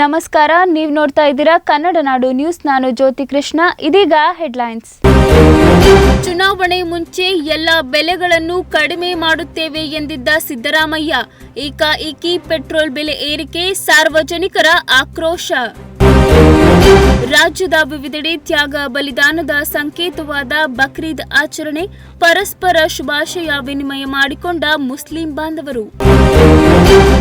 ನಮಸ್ಕಾರ, ನೀವು ನೋಡ್ತಾ ಇದ್ದೀರಾ ಕನ್ನಡ ನಾಡು ನ್ಯೂಸ್. ನಾನು ಜ್ಯೋತಿ ಕೃಷ್ಣ. ಇದೀಗ ಹೆಡ್ಲೈನ್ಸ್. ಚುನಾವಣೆ ಮುಂಚೆ ಎಲ್ಲ ಬೆಲೆಗಳನ್ನು ಕಡಿಮೆ ಮಾಡುತ್ತೇವೆ ಎಂದಿದ್ದ ಸಿದ್ದರಾಮಯ್ಯ, ಏಕಾಏಕಿ ಪೆಟ್ರೋಲ್ ಬೆಲೆ ಏರಿಕೆ, ಸಾರ್ವಜನಿಕರ ಆಕ್ರೋಶ. ರಾಜ್ಯದ ವಿವಿಧೆಡೆ ತ್ಯಾಗ, ಬಲಿದಾನದ ಸಂಕೇತವಾದ ಬಕ್ರೀದ್ ಆಚರಣೆ, ಪರಸ್ಪರ ಶುಭಾಶಯ ವಿನಿಮಯ ಮಾಡಿಕೊಂಡ ಮುಸ್ಲಿಂ ಬಾಂಧವರು.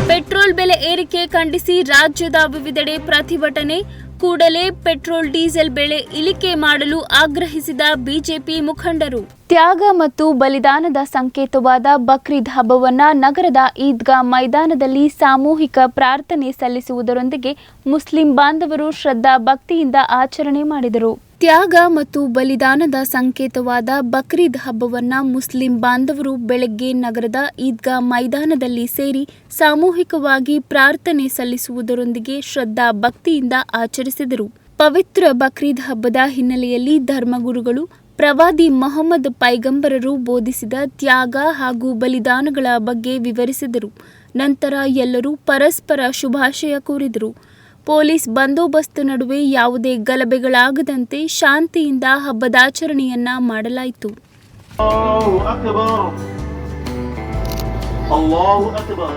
ಪೆಟ್ರೋಲ್ ಬೆಲೆ ಏರಿಕೆ ಖಂಡಿಸಿ ರಾಜ್ಯದ ವಿವಿಧೆಡೆ ಪ್ರತಿಭಟನೆ ಕೂಡಲೇ ಪೆಟ್ರೋಲ್, ಡೀಸೆಲ್ ಬೆಲೆ ಇಳಿಕೆ ಮಾಡಲು ಆಗ್ರಹಿಸಿದ ಬಿಜೆಪಿ ಮುಖಂಡರು. ತ್ಯಾಗ ಮತ್ತು ಬಲಿದಾನದ ಸಂಕೇತವಾದ ಬಕ್ರೀದ್ ಹಬ್ಬವನ್ನು ನಗರದ ಈದ್ಗಾ ಮೈದಾನದಲ್ಲಿ ಸಾಮೂಹಿಕ ಪ್ರಾರ್ಥನೆ ಸಲ್ಲಿಸುವುದರೊಂದಿಗೆ ಮುಸ್ಲಿಂ ಬಾಂಧವರು ಶ್ರದ್ಧಾ ಭಕ್ತಿಯಿಂದ ಆಚರಣೆ ಮಾಡಿದರು. ತ್ಯಾಗ ಮತ್ತು ಬಲಿದಾನದ ಸಂಕೇತವಾದ ಬಕ್ರೀದ್ ಹಬ್ಬವನ್ನು ಮುಸ್ಲಿಂ ಬಾಂಧವರು ಬೆಳಗ್ಗೆ ನಗರದ ಈದ್ಗಾ ಮೈದಾನದಲ್ಲಿ ಸೇರಿ ಸಾಮೂಹಿಕವಾಗಿ ಪ್ರಾರ್ಥನೆ ಸಲ್ಲಿಸುವುದರೊಂದಿಗೆ ಶ್ರದ್ಧಾ ಭಕ್ತಿಯಿಂದ ಆಚರಿಸಿದರು. ಪವಿತ್ರ ಬಕ್ರೀದ್ ಹಬ್ಬದ ಹಿನ್ನೆಲೆಯಲ್ಲಿ ಧರ್ಮಗುರುಗಳು, ಪ್ರವಾದಿ ಮೊಹಮ್ಮದ್ ಪೈಗಂಬರರು ಬೋಧಿಸಿದ ತ್ಯಾಗ ಹಾಗೂ ಬಲಿದಾನಗಳ ಬಗ್ಗೆ ವಿವರಿಸಿದರು. ನಂತರ ಎಲ್ಲರೂ ಪರಸ್ಪರ ಶುಭಾಶಯ ಕೋರಿದರು. ಪೊಲೀಸ್ ಬಂದೋಬಸ್ತ್ ನಡುವೆ ಯಾವುದೇ ಗಲಭೆಗಳಾಗದಂತೆ ಶಾಂತಿಯಿಂದ ಹಬ್ಬದಾಚರಣೆಯನ್ನ ಮಾಡಲಾಯಿತು الله أكبر الله أكبر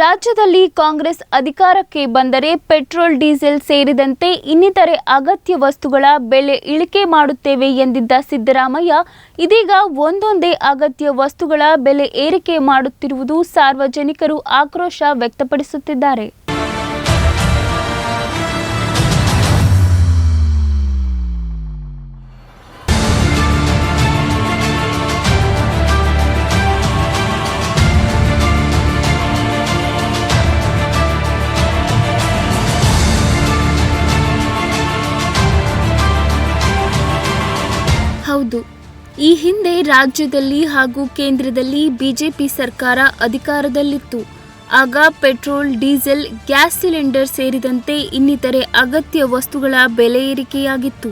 ರಾಜ್ಯದಲ್ಲಿ ಕಾಂಗ್ರೆಸ್ ಅಧಿಕಾರಕ್ಕೆ ಬಂದರೆ ಪೆಟ್ರೋಲ್, ಡೀಸೆಲ್ ಸೇರಿದಂತೆ ಇನ್ನಿತರೆ ಅಗತ್ಯ ವಸ್ತುಗಳ ಬೆಲೆ ಇಳಿಕೆ ಮಾಡುತ್ತೇವೆ ಎಂದಿದ್ದ ಸಿದ್ದರಾಮಯ್ಯ, ಇದೀಗ ಒಂದೊಂದೇ ಅಗತ್ಯ ವಸ್ತುಗಳ ಬೆಲೆ ಏರಿಕೆ ಮಾಡುತ್ತಿರುವುದು ಸಾರ್ವಜನಿಕರು ಆಕ್ರೋಶ ವ್ಯಕ್ತಪಡಿಸುತ್ತಿದ್ದಾರೆ. ಹೌದು. ಈ ಹಿಂದೆ ರಾಜ್ಯದಲ್ಲಿ ಹಾಗೂ ಕೇಂದ್ರದಲ್ಲಿ ಬಿಜೆಪಿ ಸರ್ಕಾರ ಅಧಿಕಾರದಲ್ಲಿತ್ತು. ಆಗ ಪೆಟ್ರೋಲ್, ಡೀಸೆಲ್, ಗ್ಯಾಸ್ ಸಿಲಿಂಡರ್ ಸೇರಿದಂತೆ ಇನ್ನಿತರೆ ಅಗತ್ಯ ವಸ್ತುಗಳ ಬೆಲೆ ಏರಿಕೆಯಾಗಿತ್ತು.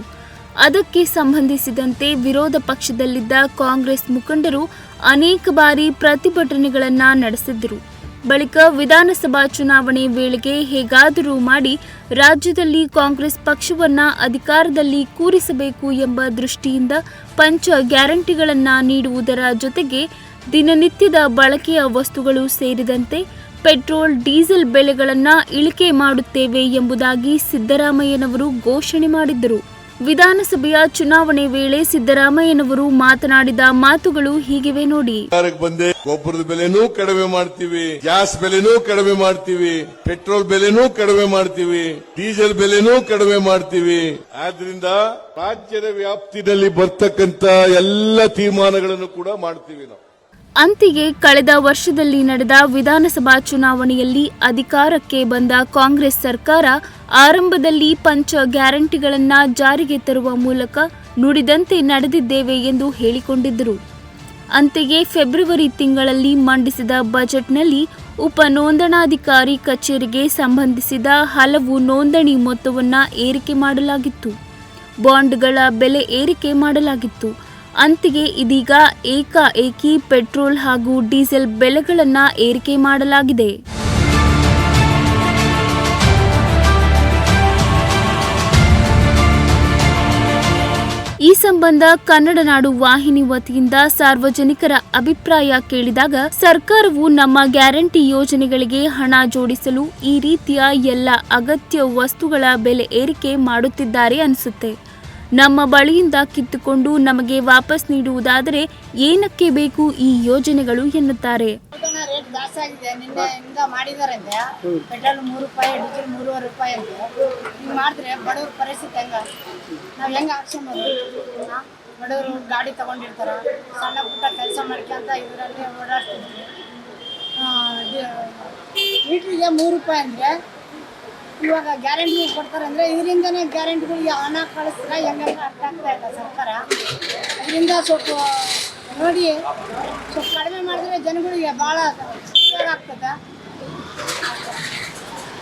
ಅದಕ್ಕೆ ಸಂಬಂಧಿಸಿದಂತೆ ವಿರೋಧ ಪಕ್ಷದಲ್ಲಿದ್ದ ಕಾಂಗ್ರೆಸ್ ಮುಖಂಡರು ಅನೇಕ ಬಾರಿ ಪ್ರತಿಭಟನೆಗಳನ್ನು ನಡೆಸಿದ್ದರು ಬಳಿಕ ವಿಧಾನಸಭಾ ಚುನಾವಣೆ ವೇಳೆಗೆ ಹೇಗಾದರೂ ಮಾಡಿ ರಾಜ್ಯದಲ್ಲಿ ಕಾಂಗ್ರೆಸ್ ಪಕ್ಷವನ್ನ ಅಧಿಕಾರದಲ್ಲಿ ಕೂರಿಸಬೇಕು ಎಂಬ ದೃಷ್ಟಿಯಿಂದ ಪಂಚ ಗ್ಯಾರಂಟಿಗಳನ್ನ ನೀಡುವುದರ ಜೊತೆಗೆ ದಿನನಿತ್ಯದ ಬಳಕೆಯ ವಸ್ತುಗಳು ಸೇರಿದಂತೆ ಪೆಟ್ರೋಲ್, ಡೀಸೆಲ್ ಬೆಲೆಗಳನ್ನು ಇಳಿಕೆ ಮಾಡುತ್ತೇವೆ ಎಂಬುದಾಗಿ ಸಿದ್ದರಾಮಯ್ಯನವರು ಘೋಷಣೆ ಮಾಡಿದ್ದರು. ವಿಧಾನಸಭೆಯ ಚುನಾವಣೆ ವೇಳೆ ಸಿದ್ದರಾಮಯ್ಯನವರು ಮಾತನಾಡಿದ ಮಾತುಗಳು ಹೀಗಿವೆ ನೋಡಿ. ಬಂದೆ, ಗೊಬ್ಬರದ ಬೆಲೆನೂ ಕಡಿಮೆ ಮಾಡ್ತೀವಿ, ಗ್ಯಾಸ್ ಬೆಲೆನೂ ಕಡಿಮೆ ಮಾಡ್ತೀವಿ, ಪೆಟ್ರೋಲ್ ಬೆಲೆನೂ ಕಡಿಮೆ ಮಾಡ್ತೀವಿ, ಡೀಸೆಲ್ ಬೆಲೆನೂ ಕಡಿಮೆ ಮಾಡ್ತೀವಿ. ಆದ್ರಿಂದ ರಾಜ್ಯದ ವ್ಯಾಪ್ತಿನಲ್ಲಿ ಬರ್ತಕ್ಕಂತ ಎಲ್ಲ ತೀರ್ಮಾನಗಳನ್ನು ಕೂಡ ಮಾಡ್ತೀವಿ ನಾವು. ಅಂತಿಗೆ ಕಳೆದ ವರ್ಷದಲ್ಲಿ ನಡೆದ ವಿಧಾನಸಭಾ ಚುನಾವಣೆಯಲ್ಲಿ ಅಧಿಕಾರಕ್ಕೆ ಬಂದ ಕಾಂಗ್ರೆಸ್ ಸರ್ಕಾರ ಆರಂಭದಲ್ಲಿ ಪಂಚ ಗ್ಯಾರಂಟಿಗಳನ್ನು ಜಾರಿಗೆ ತರುವ ಮೂಲಕ ನುಡಿದಂತೆ ನಡೆದಿದ್ದೇವೆ ಎಂದು ಹೇಳಿಕೊಂಡಿದ್ದರು. ಅಂತೆಯೇ ಫೆಬ್ರವರಿ ತಿಂಗಳಲ್ಲಿ ಮಂಡಿಸಿದ ಬಜೆಟ್ನಲ್ಲಿ ಉಪ ನೋಂದಣಾಧಿಕಾರಿ ಕಚೇರಿಗೆ ಸಂಬಂಧಿಸಿದ ಹಲವು ನೋಂದಣಿ ಮೊತ್ತವನ್ನು ಏರಿಕೆ ಮಾಡಲಾಗಿತ್ತು. ಬಾಂಡ್ಗಳ ಬೆಲೆ ಏರಿಕೆ ಮಾಡಲಾಗಿತ್ತು. ಅಂತೆಯೇ ಇದೀಗ ಏಕಾಏಕಿ ಪೆಟ್ರೋಲ್ ಹಾಗೂ ಡೀಸೆಲ್ ಬೆಲೆಗಳನ್ನು ಏರಿಕೆ ಮಾಡಲಾಗಿದೆ. ಈ ಸಂಬಂಧ ಕನ್ನಡ ನಾಡು ವಾಹಿನಿ ವತಿಯಿಂದ ಸಾರ್ವಜನಿಕರ ಅಭಿಪ್ರಾಯ ಕೇಳಿದಾಗ ಸರ್ಕಾರವು ನಮ್ಮ ಗ್ಯಾರಂಟಿ ಯೋಜನೆಗಳಿಗೆ ಹಣ ಜೋಡಿಸಲು ಈ ರೀತಿಯ ಎಲ್ಲ ಅಗತ್ಯ ವಸ್ತುಗಳ ಬೆಲೆ ಏರಿಕೆ ಮಾಡುತ್ತಿದ್ದಾರೆ ಅನಿಸುತ್ತೆ. ನಮ್ಮ ಬಳಿಯಿಂದ ಕಿತ್ತುಕೊಂಡು ನಮಗೆ ವಾಪಸ್ ನೀಡುವುದಾದರೆ ಏನಕ್ಕೆ ಬೇಕು ಈ ಯೋಜನೆಗಳು ಎನ್ನುತ್ತಾರೆ. ರೇಟ್ ಜಾಸ್ತಿ ಆಗಿದೆ. ನಿನ್ನೆ ಇಂದ ಮಾಡಿದಾರಂತೆ ಪೆಟ್ರೋಲ್ ಮೂರು ರೂಪಾಯಿ, ಡೀಸೆಲ್ ಮೂರುವರೆ ರೂಪಾಯಿ ಅಂತೆ. ಹಿಂಗೆ ಮಾಡಿದ್ರೆ ಬಡವ್ರ ಪರಿಸ್ಥಿತಿ ಹೆಂಗ? ನಾವು ಹೆಂಗೆ ಬಡವರು ಗಾಡಿ ತಗೊಂಡಿರ್ತಾರ. ಸಣ್ಣ ಪುಟ್ಟ ಕೆಲಸ ಮಾಡ್ಕೊಂತ ಇದರಲ್ಲಿ ಓಡಾಡ್ತಿದ್ವಿ. ಮೀಟ್ರಿಗೆ ಮೂರು ರೂಪಾಯಿ ಅಂದರೆ ಇವಾಗ ಗ್ಯಾರಂಟಿ ಕೊಡ್ತಾರೆ ಅಂದರೆ ಇದರಿಂದನೇ ಗ್ಯಾರಂಟಿಗಳಿಗೆ ಹಣ ಕಳಿಸ್ತಾರೆ ಹೆಂಗಂತ ಅರ್ಥ ಆಗ್ತಾ ಇಲ್ಲ ಸರ್ಕಾರ. ಇದರಿಂದ ಸ್ವಲ್ಪ ನೋಡಿ, ಸ್ವಲ್ಪ ಕಡಿಮೆ ಮಾಡಿದ್ರೆ ಜನಗಳಿಗೆ ಭಾಳ ಉಪಯೋಗ ಆಗ್ತದೆ.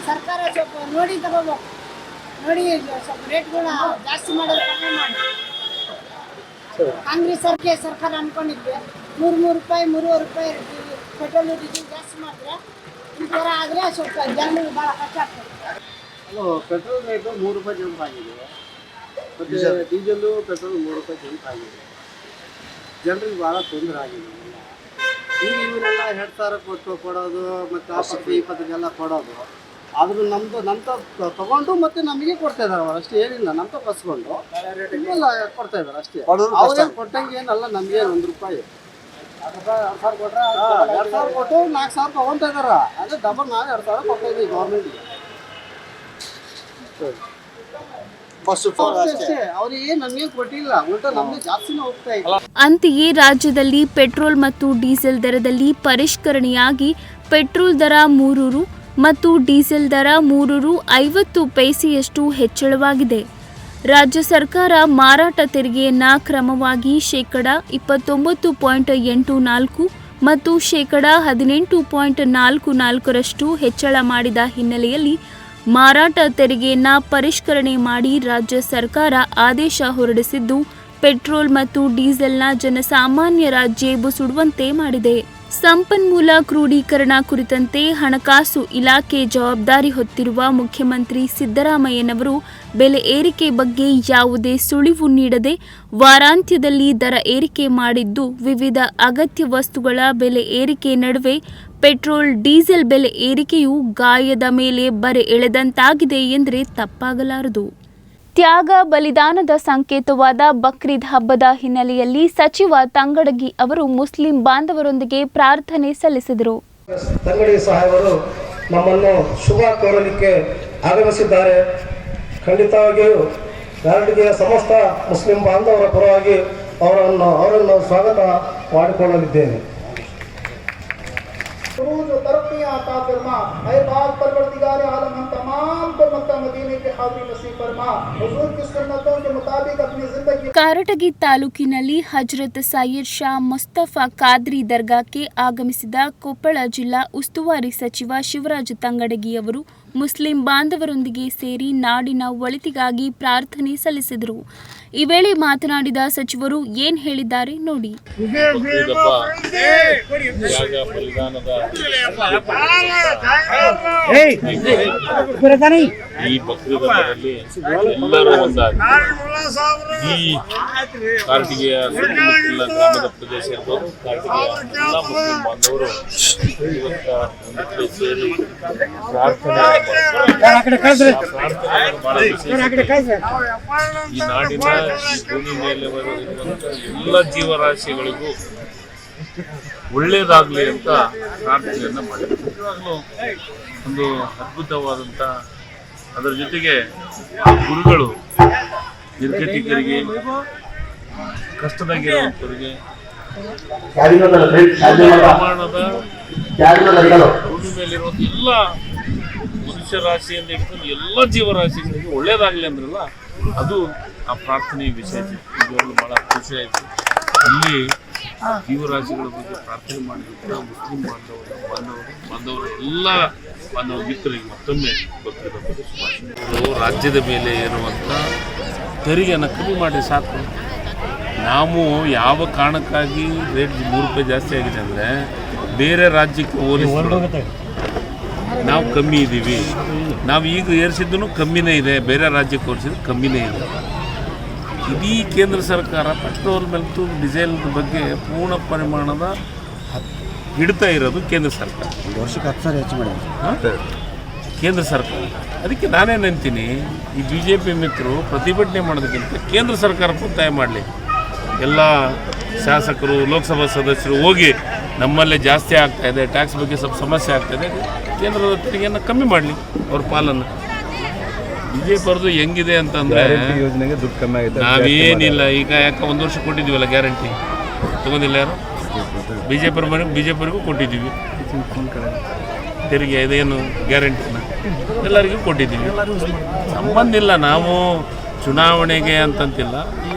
ಸರ್ಕಾರ ಸ್ವಲ್ಪ ನೋಡಿ ತಗೋಬೇಕು. ನೋಡಿ ಸ್ವಲ್ಪ ರೇಟ್ಗಳನ್ನ ಜಾಸ್ತಿ ಮಾಡೋದು ಕಡಿಮೆ ಮಾಡಿ. ಕಾಂಗ್ರೆಸ್ ಸರ್ಕೆ ಸರ್ಕಾರ ಅನ್ಕೊಂಡಿದ್ವಿ, ಮೂರು ಮೂರು ರೂಪಾಯಿ, ಮೂರುವರೆ ರೂಪಾಯಿ ಪೆಟ್ರೋಲ್ ಡೀಸೆಲ್ ಜಾಸ್ತಿ ಮಾಡಿದ್ರೆ ಈ ಥರ ಆದರೆ ಸ್ವಲ್ಪ ಜನರಿಗೆ ಭಾಳ ಅಲ್ಲ ಪೆಟ್ರೋಲ್ ರೇಟು ಮೂರು ರೂಪಾಯಿ ಜಂಪ್ ಆಗಿದೆ. ಮತ್ತು ಡೀಸೆಲ್ಲು ಪೆಟ್ರೋಲ್ ಮೂರು ರೂಪಾಯಿ ಜಂಪ್ ಆಗಿದೆ. ಜನರಿಗೆ ಭಾಳ ತೊಂದರೆ ಆಗಿದೆ. ಈಗ ಇವರೆಲ್ಲ ಎರಡು ಸಾವಿರ ಕೊಟ್ಟು ಕೊಡೋದು ಮತ್ತು ಆಸ್ಪತ್ರೆ ಇಪ್ಪತ್ತಕ್ಕೆಲ್ಲ ಕೊಡೋದು. ಆದರೂ ನಮ್ಮದು ನಮ್ಮ ತಗೊಂಡು ಮತ್ತೆ ನಮಗೆ ಕೊಡ್ತಾ ಇದ್ದಾರೆ ಅವ್ರು. ಅಷ್ಟೇ ಏನಿಲ್ಲ ನಮ್ಮ ಕಸ್ಕೊಂಡು ಎಲ್ಲ ಕೊಡ್ತಾ ಇದ್ದಾರೆ ಅಷ್ಟೇ. ಅವರು ಕೊಟ್ಟಂಗೆ ಏನಲ್ಲ ನಮಗೇನು ಒಂದು ರೂಪಾಯಿ. ಎರಡು ಸಾವಿರ ಕೊಟ್ಟು ನಾಲ್ಕು ಸಾವಿರ ತೊಗೊತಾ ಇದಾರ ಅದೇ ಡಬಲ್ ನಾವು ಎರಡು ಸಾವಿರ ಕೊಡ್ತಾ ಇದ್ದೀವಿ ಗೌರ್ಮೆಂಟ್ಗೆ ಅಷ್ಟೇ ಅವ್ರಿಗೆ ನಮಗೆ ಕೊಟ್ಟಿಲ್ಲ ಉಲ್ಟಾ ನಮ್ಗೆ ಜಾಸ್ತಿನೇ ಹೋಗ್ತಾ ಇದೆ ಅಂತೆಯೇ ರಾಜ್ಯದಲ್ಲಿ ಪೆಟ್ರೋಲ್ ಮತ್ತು ಡೀಸೆಲ್ ದರದಲ್ಲಿ ಪರಿಷ್ಕರಣೆಯಾಗಿ ಪೆಟ್ರೋಲ್ ದರ ಮೂರು ರು ಮತ್ತು ಡೀಸೆಲ್ ದರ ಮೂರು ರು ಐವತ್ತು ಪೈಸೆಯಷ್ಟು ಹೆಚ್ಚಳವಾಗಿದೆ. ರಾಜ್ಯ ಸರ್ಕಾರ ಮಾರಾಟ ತೆರಿಗೆಯನ್ನ ಕ್ರಮವಾಗಿ ಶೇಕಡ ಇಪ್ಪತ್ತೊಂಬತ್ತು ಪಾಯಿಂಟ್ ಎಂಟು ನಾಲ್ಕು ಮತ್ತು ಶೇಕಡ ಹದಿನೆಂಟು ಪಾಯಿಂಟ್ ನಾಲ್ಕು ನಾಲ್ಕರಷ್ಟು ಹೆಚ್ಚಳ ಮಾಡಿದ ಹಿನ್ನೆಲೆಯಲ್ಲಿ ಮಾರಾಟ ತೆರಿಗೆಯನ್ನ ಪರಿಷ್ಕರಣೆ ಮಾಡಿ ರಾಜ್ಯ ಸರ್ಕಾರ ಆದೇಶ ಹೊರಡಿಸಿದ್ದು ಪೆಟ್ರೋಲ್ ಮತ್ತು ಡೀಸೆಲ್ನ ಜನಸಾಮಾನ್ಯರ ಜೇಬು ಸುಡುವಂತೆ ಮಾಡಿದೆ. ಸಂಪನ್ಮೂಲ ಕ್ರೋಢೀಕರಣ ಕುರಿತಂತೆ ಹಣಕಾಸು ಇಲಾಖೆ ಜವಾಬ್ದಾರಿ ಹೊತ್ತಿರುವ ಮುಖ್ಯಮಂತ್ರಿ ಸಿದ್ದರಾಮಯ್ಯನವರು ಬೆಲೆ ಏರಿಕೆ ಬಗ್ಗೆ ಯಾವುದೇ ಸುಳಿವು ನೀಡದೆ ವಾರಾಂತ್ಯದಲ್ಲಿ ದರ ಏರಿಕೆ ಮಾಡಿದ್ದು ವಿವಿಧ ಅಗತ್ಯ ವಸ್ತುಗಳ ಬೆಲೆ ಏರಿಕೆ ನಡುವೆ ಪೆಟ್ರೋಲ್, ಡೀಸೆಲ್ ಬೆಲೆ ಏರಿಕೆಯು ಗಾಯದ ಮೇಲೆ ಬರೆ ಎಳೆದಂತಾಗಿದೆ ಎಂದರೆ ತಪ್ಪಾಗಲಾರದು. ತ್ಯಾಗ ಬಲಿದಾನದ ಸಂಕೇತವಾದ ಬಕ್ರೀದ್ ಹಬ್ಬದ ಹಿನ್ನೆಲೆಯಲ್ಲಿ ಸಚಿವ ತಂಗಡಗಿ ಅವರು ಮುಸ್ಲಿಂ ಬಾಂಧವರೊಂದಿಗೆ ಪ್ರಾರ್ಥನೆ ಸಲ್ಲಿಸಿದರು. ತಂಗಡಿ ಸಾಹೇಬರು ನಮ್ಮನ್ನು ಶುಭ ಕೋರಲಿಕ್ಕೆ ಆಗಮಿಸಿದ್ದಾರೆ. ಖಂಡಿತವಾಗಿಯೂ ನಾರಡಿಗೆಯ ಸಮಸ್ತ ಮುಸ್ಲಿಂ ಬಾಂಧವರ ಪರವಾಗಿ ಅವರನ್ನು ಅವರನ್ನು ಸ್ವಾಗತ ಮಾಡಿಕೊಳ್ಳಲಿದ್ದೇನೆ. सुरूज और तरक्कियां अता फरमा ऐ पाक परवरदिगार आलम हम तमाम को मक्का मदीने के हाजिर नसीब फरमा हुजूर की सुन्नतों के मुताबिक अपनी जिंदगी ಕಾರಟಗಿ ತಾಲೂಕಿನಲ್ಲಿ ಹಜರತ್ ಸಯ್ಯದ್ ಶಾ ಮುಸ್ತಫಾ ಖಾದ್ರಿ ದರ್ಗಾಕ್ಕೆ ಆಗಮಿಸಿದ ಕೊಪ್ಪಳ ಜಿಲ್ಲಾ ಉಸ್ತುವಾರಿ ಸಚಿವ ಶಿವರಾಜ ತಂಗಡಗಿ ಅವರು ಮುಸ್ಲಿಂ ಬಾಂಧವರೊಂದಿಗೆ ಸೇರಿ ನಾಡಿನ ಒಳಿತಿಗಾಗಿ ಪ್ರಾರ್ಥನೆ ಸಲ್ಲಿಸಿದರು. ಈ ವೇಳೆ ಮಾತನಾಡಿದ ಸಚಿವರು ಏನ್ ಹೇಳಿದ್ದಾರೆ ನೋಡಿ. ಈ ಎಲ್ಲರೂ ಒಂದಾಗಿ. ಈ ಕಾರ್ಟಿಗೆಯ ಸುತ್ತಮುತ್ತಲ ಗ್ರಾಮದ ಪ್ರದೇಶ ಇರ್ಬೋದು ಕಾರ್ಟಿಗೆಯ ಎಲ್ಲ ಮುಸ್ಲಿಂ ಬಾಂಧವರು ಇವತ್ತ ಒಂದು ಕಡೆ ಸೇರಿ ಪ್ರಾರ್ಥನೆ. ಈ ನಾಡಿನ ಈ ಭೂಮಿ ಮೇಲೆ ಬರುವಂತಹ ಎಲ್ಲ ಜೀವರಾಶಿಗಳಿಗೂ ಒಳ್ಳೇದಾಗ್ಲಿ ಅಂತ ಪ್ರಾರ್ಥನೆಯನ್ನ ಮಾಡಿದ್ರು ಒಂದು ಅದ್ಭುತವಾದಂತ ಅದರ ಜೊತೆಗೆ ಗುರುಗಳು ನಿರ್ಗತಿಕರಿಗೆ ಕಷ್ಟದಾಗಿರುವಂಥವ್ರಿಗೆ ಪ್ರಮಾಣದ ಭೂಮಿ ಮೇಲಿರುವ ಎಲ್ಲ ಮನುಷ್ಯ ರಾಶಿಯಿಂದ ಎಲ್ಲ ಜೀವರಾಶಿಗಳಿಗೆ ಒಳ್ಳೇದಾಗಲಿ ಅಂದ್ರಲ್ಲ, ಅದು ಆ ಪ್ರಾರ್ಥನೆ ವಿಷಯ ನಿಜವಾಗ್ಲೂ ಬಹಳ ಖುಷಿ ಆಯಿತು. ಇಲ್ಲಿ ಜೀವರಾಶಿಗಳ ಬಗ್ಗೆ ಪ್ರಾರ್ಥನೆ ಮಾಡಿದ್ರೆ, ಮುಸ್ಲಿಂ ಬಾಂಧವರು ಬಾಂಧವರು, ಬಾಂಧವರ, ಎಲ್ಲ ಬಾಂಧವ ಮಿತ್ರರಿಗೆ ಮತ್ತೊಮ್ಮೆ ಹಬ್ಬದ ರಾಜ್ಯದ ಮೇಲೆ ಇರುವಂಥ ತೆರಿಗೆಯನ್ನು ಕಮ್ಮಿ ಮಾಡಿ ಸಾಕು. ನಾವು ಯಾವ ಕಾರಣಕ್ಕಾಗಿ ರೇಟ್ ಮೂರು ರೂಪಾಯಿ ಜಾಸ್ತಿ ಆಗಿದೆ ಅಂದರೆ ಬೇರೆ ರಾಜ್ಯಕ್ಕೆ ಹೋಲಿಸಿದ್ರೆ ನಾವು ಕಮ್ಮಿ ಇದ್ದೀವಿ ನಾವು ಈಗ ಏರಿಸಿದ್ದು ಕಮ್ಮಿನೇ ಇದೆ ಬೇರೆ ರಾಜ್ಯಕ್ಕೆ ಹೋಲಿಸಿದ್ರೆ ಕಮ್ಮಿನೇ ಇದೆ. ಇಡೀ ಕೇಂದ್ರ ಸರ್ಕಾರ ಪೆಟ್ರೋಲ್ ಮತ್ತು ಡೀಸೆಲ್ ಬಗ್ಗೆ ಪೂರ್ಣ ಪರಿಮಾಣದ ಇಡ್ತಾ ಹಿಡಿತಾ ಇರೋದು ಕೇಂದ್ರ ಸರ್ಕಾರ. ವರ್ಷಕ್ಕೆ ಹತ್ತು ಸಾವಿರ ಹೆಚ್ಚು ಮಾಡಿ ಕೇಂದ್ರ ಸರ್ಕಾರ. ಅದಕ್ಕೆ ನಾನೇನು ಅಂತೀನಿ ಈ ಬಿ ಜೆ ಪಿ ಮಿತ್ರರು ಪ್ರತಿಭಟನೆ ಮಾಡೋದಕ್ಕಿಂತ ಕೇಂದ್ರ ಸರ್ಕಾರ ಒತ್ತಾಯ ಮಾಡಲಿ. ಎಲ್ಲ ಶಾಸಕರು ಲೋಕಸಭಾ ಸದಸ್ಯರು ಹೋಗಿ ನಮ್ಮಲ್ಲೇ ಜಾಸ್ತಿ ಆಗ್ತಾ ಇದೆ ಟ್ಯಾಕ್ಸ್ ಬಗ್ಗೆ ಸ್ವಲ್ಪ ಸಮಸ್ಯೆ ಆಗ್ತಾ ಇದೆ. ಕೇಂದ್ರದ ತೆರಿಗೆಯನ್ನು ಕಮ್ಮಿ ಮಾಡಲಿ ಅವ್ರ ಪಾಲನ್ನು. ಬಿ ಜೆ ಪಿ ಹೆಂಗಿದೆ ಅಂತಂದರೆ ಯೋಜನೆಗೆ ದುಡ್ಡು ಕಮ್ಮಿ ಆಗಿದೆ ನಾವೇನಿಲ್ಲ ಈಗ ಯಾಕೆ ಒಂದು ವರ್ಷ ಕೊಟ್ಟಿದ್ದೀವಲ್ಲ ಗ್ಯಾರಂಟಿ ತಗೊಂಡಿಲ್ಲ ಯಾರು? B J P B J ಪಿವರೆಗೂ ಕೊಟ್ಟಿದ್ದೀವಿ. ತೆರಿಗೆ ಇದೇನು ಗ್ಯಾರಂಟಿನ ಎಲ್ಲರಿಗೂ ಕೊಟ್ಟಿದ್ದೀವಿ. ಸಂಬಂಧ ಇಲ್ಲ ನಾವು ಚುನಾವಣೆಗೆ ಅಂತಂತಿಲ್ಲ. ಈ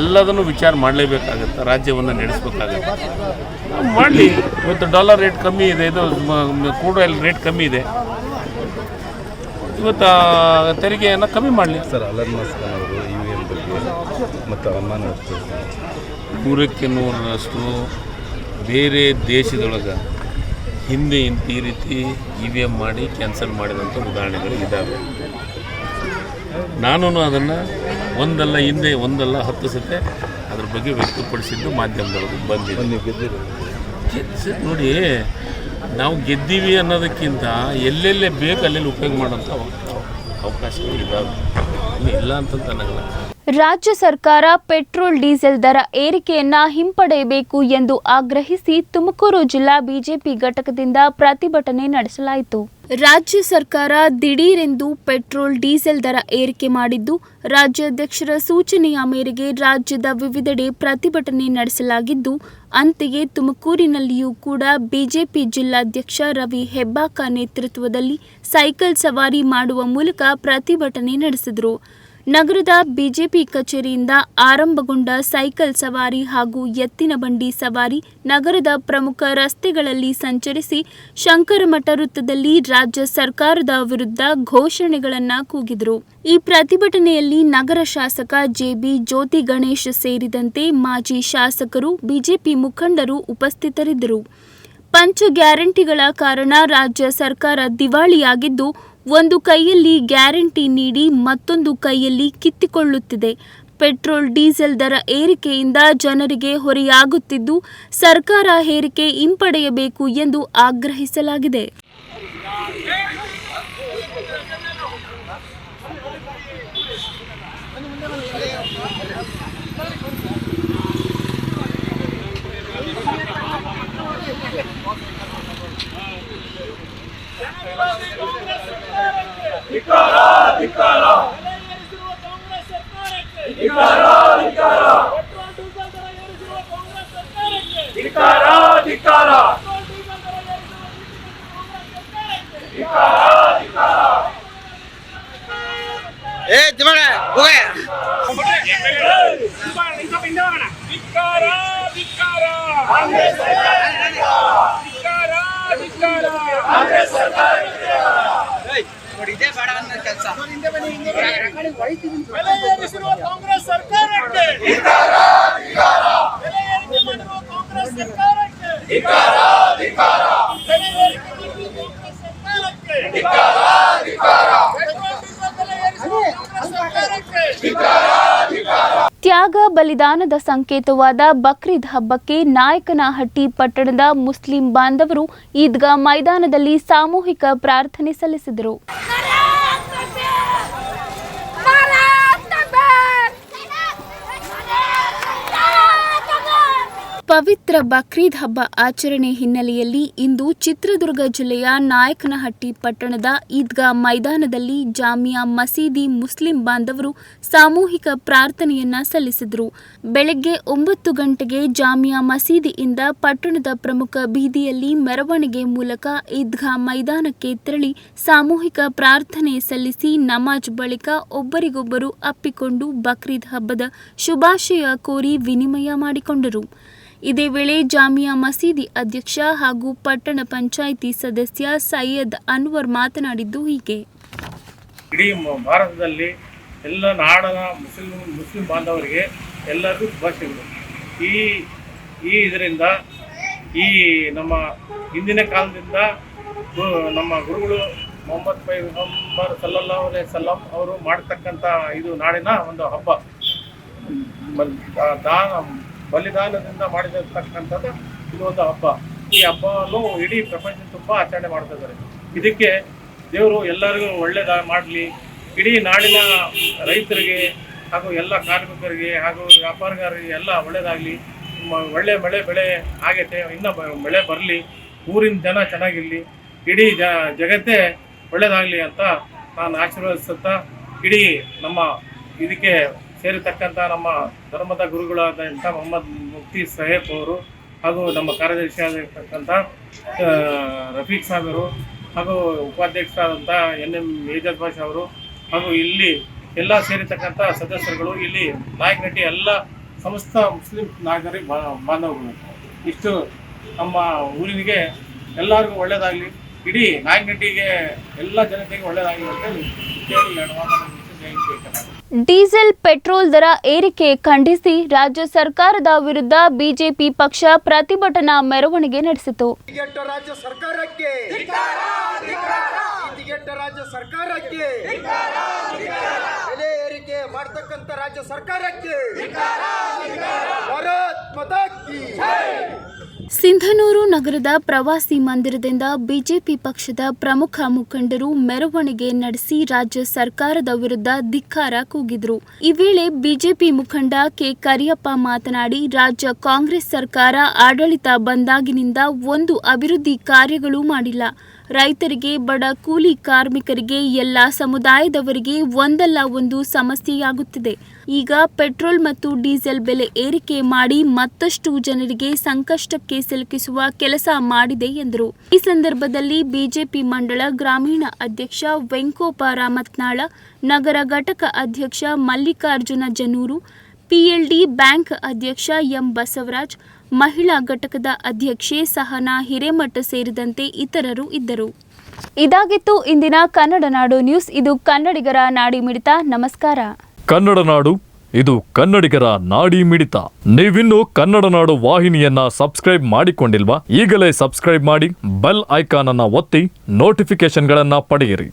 ಎಲ್ಲದನ್ನು ವಿಚಾರ ಮಾಡಲೇಬೇಕಾಗತ್ತೆ ರಾಜ್ಯವನ್ನು ನಡೆಸ್ಬೇಕಾಗತ್ತೆ. ಮಾಡಲಿ. ಇವತ್ತು ಡಾಲರ್ ರೇಟ್ ಕಮ್ಮಿ ಇದೆ ಇದು ಕೂಡ ಆಯಿಲ್ ರೇಟ್ ಕಮ್ಮಿ ಇದೆ. ಇವತ್ತು ತೆರಿಗೆಯನ್ನು ಕಮ್ಮಿ ಮಾಡಲಿ. ಸರ್ ಬಗ್ಗೆ ಮತ್ತು ಅನುಮಾನ ನೂರಕ್ಕೆ ನೂರರಷ್ಟು ಬೇರೆ ದೇಶದೊಳಗೆ ಹಿಂದೆ ಇಂತ ಈ ರೀತಿ ಇ ವಿ ಎಂ ಮಾಡಿ ಕ್ಯಾನ್ಸಲ್ ಮಾಡಿದಂಥ ಉದಾಹರಣೆಗಳು ಇದ್ದಾವೆ ನಾನು ಅದನ್ನು ಒಂದಲ್ಲ ಹಿಂದೆ ಒಂದಲ್ಲ ಹತ್ತು ಸತೆ ಅದ್ರ ಬಗ್ಗೆ ವ್ಯಕ್ತಪಡಿಸಿದ್ದು ಮಾಧ್ಯಮದೊಳಗೆ ಬಂದಿದೆ ನೋಡಿ ನಾವು ಗೆದ್ದೀವಿ ಅನ್ನೋದಕ್ಕಿಂತ ಎಲ್ಲೆಲ್ಲೇ ಬೇಕು ಅಲ್ಲೆಲ್ಲಿ ಉಪಯೋಗ ಮಾಡೋಂಥ ಅವಕಾಶಗಳು ಇದ್ದಾವೆ ಇಲ್ಲ ಅಂತಂತ ಅನ್ನಲ್ಲ ರಾಜ್ಯ ಸರ್ಕಾರ ಪೆಟ್ರೋಲ್, ಡೀಸೆಲ್ ದರ ಏರಿಕೆಯನ್ನ ಹಿಂಪಡೆಯಬೇಕು ಎಂದು ಆಗ್ರಹಿಸಿ ತುಮಕೂರು ಜಿಲ್ಲಾ ಬಿಜೆಪಿ ಘಟಕದಿಂದ ಪ್ರತಿಭಟನೆ ನಡೆಸಲಾಯಿತು. ರಾಜ್ಯ ಸರ್ಕಾರ ದಿಢೀರೆಂದು ಪೆಟ್ರೋಲ್, ಡೀಸೆಲ್ ದರ ಏರಿಕೆ ಮಾಡಿದ್ದು, ರಾಜ್ಯಾಧ್ಯಕ್ಷರ ಸೂಚನೆಯ ಮೇರೆಗೆ ರಾಜ್ಯದ ವಿವಿಧೆಡೆ ಪ್ರತಿಭಟನೆ ನಡೆಸಲಾಗಿದ್ದು, ಅಂತೆಯೇ ತುಮಕೂರಿನಲ್ಲಿಯೂ ಕೂಡ ಬಿಜೆಪಿ ಜಿಲ್ಲಾಧ್ಯಕ್ಷ ರವಿ ಹೆಬ್ಬಾಕ ನೇತೃತ್ವದಲ್ಲಿ ಸೈಕಲ್ ಸವಾರಿ ಮಾಡುವ ಮೂಲಕ ಪ್ರತಿಭಟನೆ ನಡೆಸಿದರು. ನಗರದ ಬಿಜೆಪಿ ಕಚೇರಿಯಿಂದ ಆರಂಭಗೊಂಡ ಸೈಕಲ್ ಸವಾರಿ ಹಾಗೂ ಎತ್ತಿನ ಬಂಡಿ ಸವಾರಿ ನಗರದ ಪ್ರಮುಖ ರಸ್ತೆಗಳಲ್ಲಿ ಸಂಚರಿಸಿ ಶಂಕರಮಠ ವೃತ್ತದಲ್ಲಿ ರಾಜ್ಯ ಸರ್ಕಾರದ ವಿರುದ್ಧ ಘೋಷಣೆಗಳನ್ನ ಕೂಗಿದರು. ಈ ಪ್ರತಿಭಟನೆಯಲ್ಲಿ ನಗರ ಶಾಸಕ ಜೆಬಿ ಜ್ಯೋತಿ ಗಣೇಶ್ ಸೇರಿದಂತೆ ಮಾಜಿ ಶಾಸಕರು, ಬಿಜೆಪಿ ಮುಖಂಡರು ಉಪಸ್ಥಿತರಿದ್ದರು. ಪಂಚ ಗ್ಯಾರಂಟಿಗಳ ಕಾರಣ ರಾಜ್ಯ ಸರ್ಕಾರ ದಿವಾಳಿಯಾಗಿದ್ದು ಒಂದು ಕೈಯಲ್ಲಿ ಗ್ಯಾರಂಟಿ ನೀಡಿ ಮತ್ತೊಂದು ಕೈಯಲ್ಲಿ ಕಿತ್ತಿಕೊಳ್ಳುತ್ತಿದೆ. ಪೆಟ್ರೋಲ್, ಡೀಸೆಲ್ ದರ ಏರಿಕೆಯಿಂದ ಜನರಿಗೆ ಹೊರೆಯಾಗುತ್ತಿದ್ದು, ಸರ್ಕಾರ ಹೇರಿಕೆ ಹಿಂಪಡೆಯಬೇಕು ಎಂದು ಆಗ್ರಹಿಸಲಾಗಿದೆ. ಕಾಂಗ್ರೆಸ್ ಸರ್ಕಾರಕ್ಕೆ ಬೆಲೆ ಏರಿಕೆ ಮಾಡಿರುವ ಕಾಂಗ್ರೆಸ್ ಸರ್ಕಾರಕ್ಕೆ ಬೆಲೆ ಏರಿಕೆ ಮಾಡಿರುವ ಕಾಂಗ್ರೆಸ್ ಸರ್ಕಾರಕ್ಕೆ ಪೆಟ್ರೋಲ್ ಡೀಸೆಲ್ ಬೆಲೆ ಏರಿಸಿರುವ ಕಾಂಗ್ರೆಸ್ ಸರ್ಕಾರಕ್ಕೆ ತ್ಯಾಗ ಬಲಿದಾನದ ಸಂಕೇತವಾದ ಬಕ್ರೀದ್ ಹಬ್ಬಕ್ಕೆ ನಾಯಕನಹಟ್ಟಿ ಪಟ್ಟಣದ ಮುಸ್ಲಿಂ ಬಾಂಧವರು ಈದ್ಗಾ ಮೈದಾನದಲ್ಲಿ ಸಾಮೂಹಿಕ ಪ್ರಾರ್ಥನೆ ಸಲ್ಲಿಸಿದರು. ಪವಿತ್ರ ಬಕ್ರೀದ್ ಹಬ್ಬ ಆಚರಣೆ ಹಿನ್ನೆಲೆಯಲ್ಲಿ ಇಂದು ಚಿತ್ರದುರ್ಗ ಜಿಲ್ಲೆಯ ನಾಯಕನಹಟ್ಟಿ ಪಟ್ಟಣದ ಈದ್ಗಾ ಮೈದಾನದಲ್ಲಿ ಜಾಮಿಯಾ ಮಸೀದಿ ಮುಸ್ಲಿಂ ಬಾಂಧವರು ಸಾಮೂಹಿಕ ಪ್ರಾರ್ಥನೆಯನ್ನ ಸಲ್ಲಿಸಿದರು. ಬೆಳಗ್ಗೆ ಒಂಬತ್ತು ಗಂಟೆಗೆ ಜಾಮಿಯಾ ಮಸೀದಿಯಿಂದ ಪಟ್ಟಣದ ಪ್ರಮುಖ ಬೀದಿಯಲ್ಲಿ ಮೆರವಣಿಗೆ ಮೂಲಕ ಈದ್ಗಾ ಮೈದಾನಕ್ಕೆ ತೆರಳಿ ಸಾಮೂಹಿಕ ಪ್ರಾರ್ಥನೆ ಸಲ್ಲಿಸಿ ನಮಾಜ್ ಬಳಿಕ ಒಬ್ಬರಿಗೊಬ್ಬರು ಅಪ್ಪಿಕೊಂಡು ಬಕ್ರೀದ್ ಹಬ್ಬದ ಶುಭಾಶಯ ಕೋರಿ ವಿನಿಮಯ ಮಾಡಿಕೊಂಡರು. ಇದೇ ವೇಳೆ ಜಾಮಿಯಾ ಮಸೀದಿ ಅಧ್ಯಕ್ಷ ಹಾಗೂ ಪಟ್ಟಣ ಪಂಚಾಯಿತಿ ಸದಸ್ಯ ಸೈಯದ್ ಅನ್ವರ್ ಮಾತನಾಡಿದ್ದು ಹೀಗೆ. ಇಡೀ ಭಾರತದಲ್ಲಿ ಎಲ್ಲ ನಾಡನ ಮುಸ್ಲಿಂ ಮುಸ್ಲಿಂ ಬಾಂಧವರಿಗೆ ಎಲ್ಲರಿಗೂ ಶುಭಾಶಯಗಳು. ಈ ಈ ಇದರಿಂದ, ಈ ನಮ್ಮ ಹಿಂದಿನ ಕಾಲದಿಂದ ನಮ್ಮ ಗುರುಗಳು ಮೊಹಮ್ಮದ್ ಪೈಗಂಬರ್ ಅಲೈಹಿ ಸಲ್ಲಂ ಅವರು ಮಾಡ್ತಕ್ಕಂಥ ಇದು ನಾಡಿನ ಒಂದು ಹಬ್ಬ. ದಾನ ಬಲಿದಾನದಿಂದ ಮಾಡಿರತಕ್ಕಂಥದ್ದು ಇದು ಒಂದು ಹಬ್ಬ. ಈ ಹಬ್ಬವನ್ನು ಇಡೀ ಪ್ರಪಂಚ ತುಂಬ ಆಚರಣೆ ಮಾಡ್ತಾ ಇದ್ದಾರೆ. ಇದಕ್ಕೆ ದೇವರು ಎಲ್ಲರಿಗೂ ಒಳ್ಳೇದ ಮಾಡಲಿ. ಇಡೀ ನಾಡಿನ ರೈತರಿಗೆ ಹಾಗೂ ಎಲ್ಲ ಕಾರ್ಮಿಕರಿಗೆ ಹಾಗೂ ವ್ಯಾಪಾರಗಾರರಿಗೆ ಎಲ್ಲ ಒಳ್ಳೇದಾಗಲಿ. ಒಳ್ಳೆ ಮಳೆ ಬೆಳೆ ಆಗೈತೆ, ಇನ್ನೂ ಮಳೆ ಬರಲಿ. ಊರಿನ ಜನ ಚೆನ್ನಾಗಿರಲಿ. ಇಡೀ ಜ, ಜಗತ್ತೇ ಒಳ್ಳೇದಾಗಲಿ ಅಂತ ನಾನು ಆಶೀರ್ವದಿಸುತ್ತಾ ಇಡೀ ನಮ್ಮ ಇದಕ್ಕೆ ಸೇರಿರ್ತಕ್ಕಂಥ ನಮ್ಮ ಧರ್ಮದ ಗುರುಗಳಾದಂಥ ಮೊಹಮ್ಮದ್ ಮುಫ್ತಿ ಸಹೇಬ್ ಅವರು ಹಾಗೂ ನಮ್ಮ ಕಾರ್ಯದರ್ಶಿಯಾಗಿರ್ತಕ್ಕಂಥ ರಫೀಕ್ ಸಾಬ್ ಅವರು ಹಾಗೂ ಉಪಾಧ್ಯಕ್ಷರಾದಂಥ ಎನ್ ಎಂ ಏಜಾಜ್ ಭಾಷ ಅವರು ಹಾಗೂ ಇಲ್ಲಿ ಎಲ್ಲ ಸೇರಿರ್ತಕ್ಕಂಥ ಸದಸ್ಯರುಗಳು, ಇಲ್ಲಿ ನಾಯಕನಟ್ಟಿ ಎಲ್ಲ ಸಮಸ್ತ ಮುಸ್ಲಿಂ ನಾಗರಿಕ ಬಾ- ಬಾಂಧವಗಳು. ಇಷ್ಟು ನಮ್ಮ ಊರಿನಿಗೆ ಎಲ್ಲರಿಗೂ ಒಳ್ಳೆಯದಾಗಲಿ. ಇಡೀ ನಾಯಕನಟ್ಟಿಗೆ ಎಲ್ಲ ಜನತೆಗೆ ಒಳ್ಳೆಯದಾಗಲಿ ಅಂತ ಕೇಳಿ ಡೀಸೆಲ್ ಪೆಟ್ರೋಲ್ ದರ ಏರಿಕೆ ಖಂಡಿಸಿ ರಾಜ್ಯ ಸರ್ಕಾರದ ವಿರುದ್ಧ ಬಿಜೆಪಿ ಪಕ್ಷ ಪ್ರತಿಭಟನಾ ಮೆರವಣಿಗೆ ನಡೆಸಿತು. ರಾಜ್ಯ ಸರ್ಕಾರಕ್ಕೆ. ರಾಜ್ಯ ಸರ್ಕಾರಕ್ಕೆ. ಬೆಲೆ ಏರಿಕೆ ಮಾಡ್ತಕ್ಕಂಥ ರಾಜ್ಯ ಸರ್ಕಾರಕ್ಕೆ. ಭಾರತ್ ಸಿಂಧನೂರು ನಗರದ ಪ್ರವಾಸಿ ಮಂದಿರದಿಂದ ಬಿಜೆಪಿ ಪಕ್ಷದ ಪ್ರಮುಖ ಮುಖಂಡರು ಮೆರವಣಿಗೆ ನಡೆಸಿ ರಾಜ್ಯ ಸರ್ಕಾರದ ವಿರುದ್ಧ ಧಿಕ್ಕಾರ ಕೂಗಿದರು. ಈ ವೇಳೆ ಬಿಜೆಪಿ ಮುಖಂಡ ಕೆ. ಕರಿಯಪ್ಪ ಮಾತನಾಡಿ, ರಾಜ್ಯ ಕಾಂಗ್ರೆಸ್ ಸರ್ಕಾರ ಆಡಳಿತ ಬಂದಾಗಿನಿಂದ ಒಂದು ಅಭಿವೃದ್ಧಿ ಕಾರ್ಯಗಳು ಮಾಡಿಲ್ಲ. ರೈತರಿಗೆ, ಬಡ ಕೂಲಿ ಕಾರ್ಮಿಕರಿಗೆ, ಎಲ್ಲ ಸಮುದಾಯದವರಿಗೆ ಒಂದಲ್ಲ ಒಂದು ಸಮಸ್ಯೆಯಾಗುತ್ತಿದೆ. ಈಗ ಪೆಟ್ರೋಲ್ ಮತ್ತು ಡೀಸೆಲ್ ಬೆಲೆ ಏರಿಕೆ ಮಾಡಿ ಮತ್ತಷ್ಟು ಜನರಿಗೆ ಸಂಕಷ್ಟಕ್ಕೆ ಸಿಲುಕಿಸುವ ಕೆಲಸ ಮಾಡಿದೆ ಎಂದರು. ಈ ಸಂದರ್ಭದಲ್ಲಿ ಬಿಜೆಪಿ ಮಂಡಳ ಗ್ರಾಮೀಣ ಅಧ್ಯಕ್ಷ ವೆಂಕೋಪಾರ ಮತ್ನಾಳ ನಗರ ಘಟಕ ಅಧ್ಯಕ್ಷ ಮಲ್ಲಿಕಾರ್ಜುನ ಜನೂರು ಪಿಎಲ್ಡಿ ಬ್ಯಾಂಕ್ ಅಧ್ಯಕ್ಷ ಎಂ ಬಸವರಾಜ್ ಮಹಿಳಾ ಘಟಕದ ಅಧ್ಯಕ್ಷೆ ಸಹನಾ ಹಿರೇಮಠ ಸೇರಿದಂತೆ ಇತರರು ಇದ್ದರು. ಇದಾಗಿತ್ತು ಇಂದಿನ ಕನ್ನಡ ನಾಡು ನ್ಯೂಸ್. ಇದು ಕನ್ನಡಿಗರ ನಾಡಿ ಮಿಡಿತ. ನಮಸ್ಕಾರ. ಕನ್ನಡ ನಾಡು, ಇದು ಕನ್ನಡಿಗರ ನಾಡಿ ಮಿಡಿತ. ನೀವಿನ್ನೂ ಕನ್ನಡ ನಾಡು ವಾಹಿನಿಯನ್ನ ಸಬ್ಸ್ಕ್ರೈಬ್ ಮಾಡಿಕೊಂಡಿಲ್ವಾ? ಈಗಲೇ ಸಬ್ಸ್ಕ್ರೈಬ್ ಮಾಡಿ, ಬೆಲ್ ಐಕಾನ್ ಅನ್ನ ಒತ್ತಿ ನೋಟಿಫಿಕೇಶನ್ಗಳನ್ನ ಪಡೆಯಿರಿ.